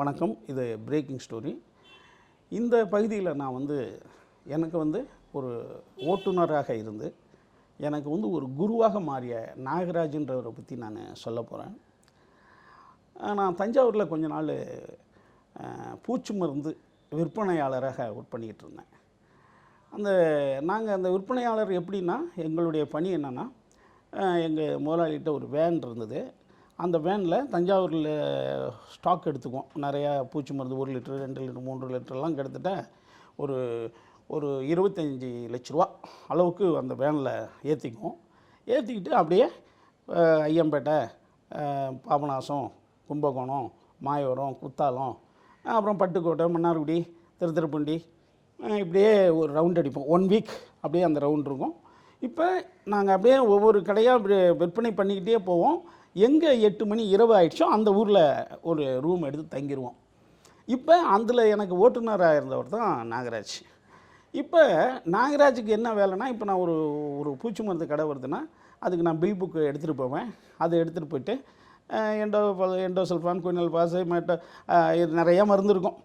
வணக்கம். இது braking story இந்த பகுதியில் நான் வந்து எனக்கு வந்து ஒரு ஓட்டுநராக இருந்து எனக்கு வந்து ஒரு குருவாக மாறிய நாகராஜன்றவரை பற்றி நான் சொல்ல போகிறேன் நான் தஞ்சாவூரில் கொஞ்ச நாள் பூச்சி மருந்து விற்பனையாளராக ஒர்க் பண்ணிக்கிட்டு இருந்தேன். அந்த நாங்கள் அந்த விற்பனையாளர் எப்படின்னா எங்களுடைய பணி என்னென்னா எங்கள் முதலாளிகிட்ட ஒரு வேன் இருந்தது. அந்த வேனில் தஞ்சாவூரில் ஸ்டாக் எடுத்துக்குவோம். நிறையா பூச்சி மருந்து ஒரு லிட்டர் ரெண்டு லிட்டர் மூன்று லிட்டர்லாம் கிட்டத்தட்ட ஒரு ஒரு இருபத்தஞ்சி லட்ச ரூபா அளவுக்கு அந்த வேனில் ஏற்றிக்குவோம் ஏற்றிக்கிட்டு அப்படியே ஐயம்பேட்டை பாபநாசம் கும்பகோணம் மாயவரம் குத்தாலம் அப்புறம் பட்டுக்கோட்டை மன்னார்குடி திருத்திருப்பண்டி இப்படியே ஒரு ரவுண்ட் அடிப்போம். ஒன் வீக் அப்படியே அந்த ரவுண்ட் இருக்கும். இப்போ நாங்கள் அப்படியே ஒவ்வொரு கடையாக விற்பனை பண்ணிக்கிட்டே போவோம். எங்கே எட்டு மணி இரவு ஆயிடுச்சோ அந்த ஊரில் ஒரு ரூம் எடுத்து தங்கிடுவோம் இப்போ அதில் எனக்கு ஓட்டுநராக இருந்தவர் தான் நாகராஜ். இப்போ நாகராஜுக்கு என்ன வேலைன்னா இப்போ நான் ஒரு ஒரு பூச்சி மருந்து கடை வருதுன்னா அதுக்கு நான் பில் புக்கு எடுத்துகிட்டு போவேன். அதை எடுத்துகிட்டு போயிட்டு அஹ், எண்டோ சல்ஃபான் குயினல் பாசு மேட்டோ இது நிறையா மருந்து இருக்கும்.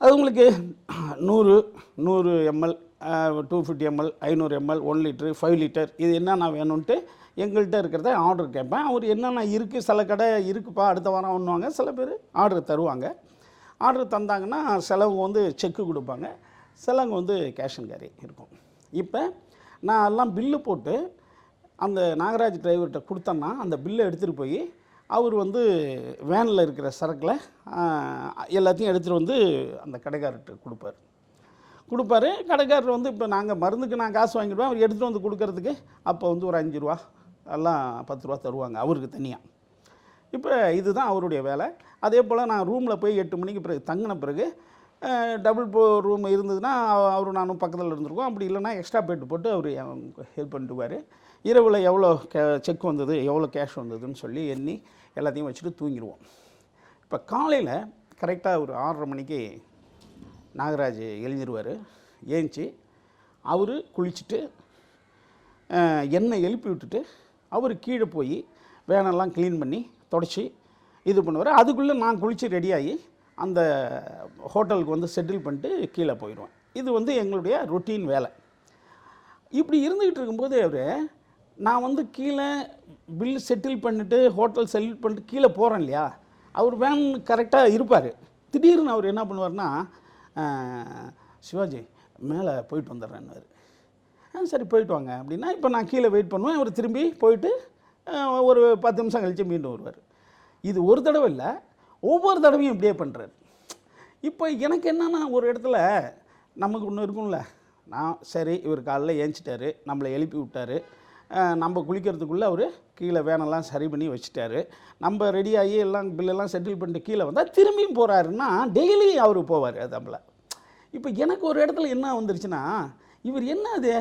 அது உங்களுக்கு நூறு நூறு எம்எல் டூ ஃபிஃப்டி எம்எல் ஐநூறு ml one litre five litre இது என்னென்ன வேணும்ன்ட்டு எங்கள்கிட்ட இருக்கிறத ஆர்டர் கேட்பேன். அவர் என்னென்ன இருக்குது சில கடை இருக்குப்பா அடுத்த வாரம் ஒன்றுவாங்க சில பேர் ஆர்டர் தருவாங்க. ஆர்டர் தந்தாங்கன்னா சிலவங்க வந்து செக்கு கொடுப்பாங்க. சிலவங்க வந்து கேஷ் அண்ட் கேரி இருக்கும். இப்போ நான் எல்லாம் பில்லு போட்டு அந்த நாகராஜ் டிரைவர்கிட்ட கொடுத்தேன்னா அந்த பில்லை எடுத்துகிட்டு போய் அவர் வந்து வேனில் இருக்கிற சரக்கில் எல்லாத்தையும் எடுத்துகிட்டு வந்து அந்த கடைக்காரர்கிட்ட கொடுப்பார். கொடுப்பாரு. கடைக்காரர் வந்து இப்போ நாங்கள் மருந்துக்கு நான் காசு வாங்கிடுவேன். அவர் எடுத்துகிட்டு வந்து கொடுக்கறதுக்கு அப்போ வந்து ஒரு அஞ்சு ரூபா எல்லாம் பத்து ரூபா தருவாங்க அவருக்கு தனியாக இப்போ இதுதான் அவருடைய வேலை. அதே போல் நான் ரூமில் போய் எட்டு மணிக்கு பிறகு தங்கின பிறகு டபுள் போ ரூம் இருந்ததுன்னா அவர் நானும் பக்கத்தில் இருந்திருக்கோம். அப்படி இல்லைன்னா எக்ஸ்ட்ரா பெட் போட்டு அவர் ஹெல்ப் பண்ணிட்டுவார் இரவில் எவ்வளோ கே செக் வந்தது எவ்வளோ கேஷ் வந்ததுன்னு சொல்லி எண்ணி எல்லாத்தையும் வச்சுட்டு தூங்கிடுவோம். இப்போ காலையில் கரெக்டாக ஒரு ஆறரை மணிக்கு நாகராஜ் எழுந்திருவார். ஏஞ்சி அவர் குளிச்சுட்டு எண்ணெய் என்னை எழுப்பி விட்டுட்டு அவர் கீழே போய் வேனெல்லாம் க்ளீன் பண்ணி தொடச்சி இது பண்ணுவார். அதுக்குள்ளே நான் குளித்து ரெடியாகி அந்த ஹோட்டலுக்கு வந்து செட்டில் பண்ணிட்டு கீழே போயிடுவேன். இது வந்து எங்களுடைய ரொட்டீன் வேலை. இப்படி இருந்துக்கிட்டு இருக்கும்போது அவர் நான் வந்து கீழே பில் செட்டில் பண்ணிவிட்டு ஹோட்டல் செட்டில் பண்ணிட்டு கீழே போகிறேன் இல்லையா? அவர் வேன் கரெக்டாக இருப்பார். திடீர்னு அவர் என்ன பண்ணுவார்னா சிவாஜி மேலே போயிட்டு வந்துடுறேன்னாரு சரி போயிட்டு வாங்க அப்படின்னா இப்போ நான் கீழே வெயிட் பண்ணுவேன். அவர் திரும்பி போயிட்டு ஒரு பத்து நிமிஷம் கழித்து மீண்டும் வருவார். இது ஒரு தடவை இல்லை ஒவ்வொரு தடவையும் இப்படியே பண்ணுறாரு இப்போ எனக்கு என்னென்னா ஒரு இடத்துல நமக்கு ஒன்று இருக்கும்ல. நான் சரி இவர் காலைல ஏஞ்சிட்டாரு நம்மளை எழுப்பி விட்டாரு. நம்ம குளிக்கிறதுக்குள்ளே அவர் கீழே வேனெல்லாம் சரி பண்ணி வச்சுட்டாரு. நம்ம ரெடியாகி எல்லாம் பில்லெல்லாம் செட்டில் பண்ணிட்டு கீழே வந்தால் திரும்பியும் போகிறாருன்னா டெய்லி அவர் போவார் அது நம்மளை. இப்போ எனக்கு ஒரு இடத்துல என்ன வந்துருச்சுன்னா இவர் என்ன அது?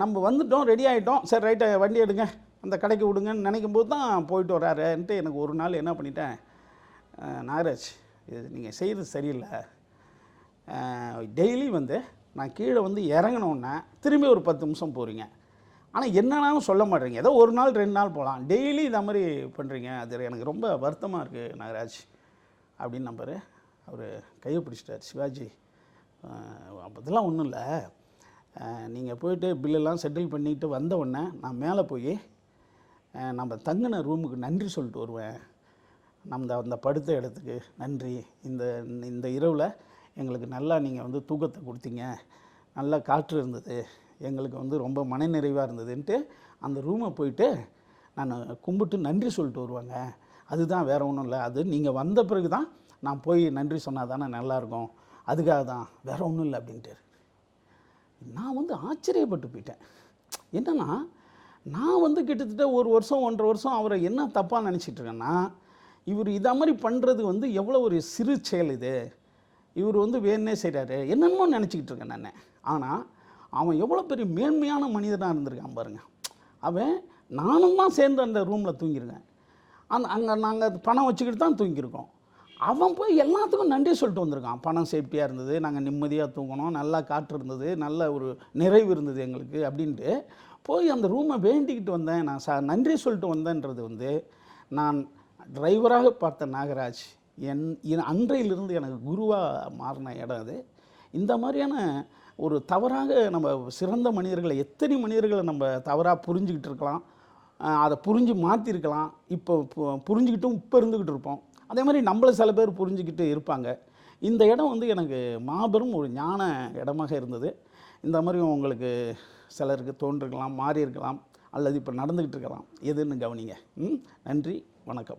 நம்ம வந்துட்டோம் ரெடி ஆகிட்டோம் சரி ரைட்டை வண்டி எடுங்க. அந்த கடைக்கு விடுங்கன்னு நினைக்கும் போது தான் போயிட்டு வராருன்ட்டு எனக்கு ஒரு நாள் என்ன பண்ணிட்டேன் நாகராஜ் இது நீங்கள் செய்கிறது சரியில்லை. டெய்லி வந்து நான் கீழே வந்து இறங்கினோன்னே திரும்பி ஒரு பத்து நிமிஷம் போகிறீங்க ஆனால் என்னன்னாலும் சொல்ல மாட்டேறீங்க ஏதோ ஒரு நாள் ரெண்டு நாள் போகலாம் டெய்லி இந்த மாதிரி பண்ணுறீங்க அது எனக்கு ரொம்ப வருத்தமாக இருக்குது நாகராஜ். அப்படின்னு நம்பர். அவர் கையை பிடிச்சிட்டார். சிவாஜி அப்போதெல்லாம் ஒன்றும் இல்லை. நீங்கள் போயிட்டு பில்லெல்லாம் செட்டில் பண்ணிட்டு வந்த உடனே நான் மேலே போய் நம்ம தங்கின ரூமுக்கு நன்றி சொல்லிட்டு வருவேன். நம்ம அந்த படுத்த இடத்துக்கு நன்றி. இந்த இந்த இரவில் எங்களுக்கு நல்லா நீங்கள் வந்து தூக்கத்தை கொடுத்தீங்க. நல்லா காற்று இருந்தது. எங்களுக்கு வந்து ரொம்ப மனநிறைவாக இருந்ததுன்ட்டு அந்த ரூமை போயிட்டு நான் கும்பிட்டு நன்றி சொல்லிட்டு வருவாங்க. அதுதான் வேறு ஒன்றும் இல்லை. அது நீங்கள் வந்த பிறகு தான் நான் போய் நன்றி சொன்னால் தானே நல்லாயிருக்கும் அதுக்காக தான் வேறு ஒன்றும் இல்லை அப்படின்ட்டு. நான் வந்து ஆச்சரியப்பட்டு போயிட்டேன். என்னென்னா நான் வந்து கிட்டத்தட்ட ஒரு வருஷம் ஒன்றரை வருஷம் அவரை என்ன தப்பாக நினச்சிட்ருக்கேன்னா இவர் இதை மாதிரி பண்ணுறது வந்து எவ்வளோ ஒரு சிறு செயல் இது. இவர் வந்து வேணே செய்கிறாரு என்னென்னமோ நினச்சிக்கிட்டு இருக்கேன் நான். ஆனால் அவன் எவ்வளோ பெரிய மேன்மையான மனிதனாக இருந்திருக்கான் பாருங்கள் அவன் நானும் தான் சேர்ந்து அந்த ரூமில் தூங்கியிருக்கேன். அந்த அங்கே நாங்கள் பணம் வச்சுக்கிட்டு தான் தூங்கியிருக்கோம். அவன் போய் எல்லாத்துக்கும் நன்றி சொல்லிட்டு வந்திருக்கான். பணம் சேஃப்டியாக இருந்தது நாங்கள் நிம்மதியாக தூங்கினோம் நல்லா காற்று இருந்தது நல்ல ஒரு நிறைவு இருந்தது எங்களுக்கு அப்படின்ட்டு போய் அந்த ரூமை வேண்டிக்கிட்டு வந்தேன். நான் சா நன்றி சொல்லிட்டு வந்தேன்றது வந்து நான் டிரைவராக பார்த்த நாகராஜ் என் என் அன்றையிலிருந்து எனக்கு குருவாக மாறின இடம் அது. இந்த மாதிரியான ஒரு தவறாக நம்ம சிறந்த மனிதர்களை எத்தனை மனிதர்களை நம்ம தவறாக புரிஞ்சுக்கிட்டு இருக்கலாம் அதை புரிஞ்சு மாற்றிருக்கலாம் இப்போ பு- புரிஞ்சுக்கிட்டும் இப்போ இருந்துக்கிட்டு இருப்போம். அதே மாதிரி நம்மளை சில பேர் புரிஞ்சுக்கிட்டு இருப்பாங்க. இந்த இடம் வந்து எனக்கு மாபெரும் ஒரு ஞான இடமாக இருந்தது. இந்த மாதிரி உங்களுக்கு சிலருக்கு தோன்றிருக்கலாம் மாறி இருக்கலாம் அல்லது இப்போ நடந்துக்கிட்டு இருக்கலாம். எதுன்னு கவனிங்க. ம்? நன்றி வணக்கம்.